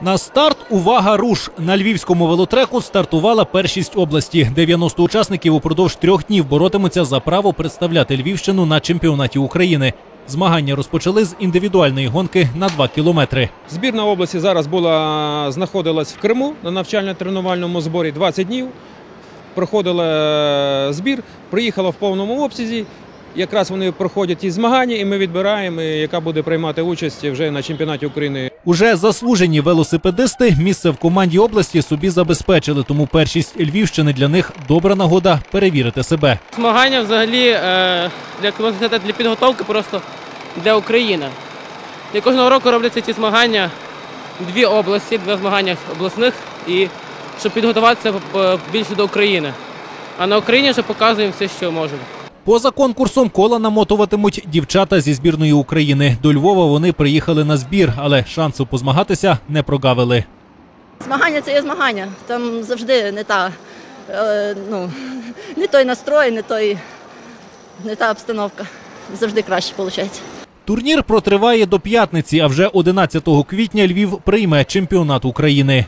На старт увага руш на львівському велотреку стартувала першість області. 90 учасників упродовж трьох днів боротимуться за право представляти Львівщину на чемпіонаті України. Змагання розпочали з індивідуальної гонки на 2 кілометри. Збірна області зараз була знаходилась в Криму на навчально-тренувальному зборі 20 днів. Проходила е, збір, приїхала в повному обсязі. Якраз вони проходять і змагання, і ми відбираємо, яка буде приймати участь вже на чемпіонаті України Уже заслужені велосипедисти місце в команді області собі забезпечили, тому першість Львівщини для них добра нагода перевірити себе. Змагання взагалі е, для, для підготовки просто для України. І кожного року робляться ці змагання дві області, два змагання обласних, і щоб підготуватися е, більше до України. А на Україні вже показуємо все, що можемо. Поза конкурсом кола намотуватимуть дівчата зі збірної України. До Львова вони приїхали на збір, але шансу позмагатися не прогавили. Змагання це є змагання. Там завжди не та, е, ну, не той настрой, не, той, не та обстановка. Завжди краще виходить. Турнір протриває до п'ятниці, а вже 11 квітня Львів прийме чемпіонат України.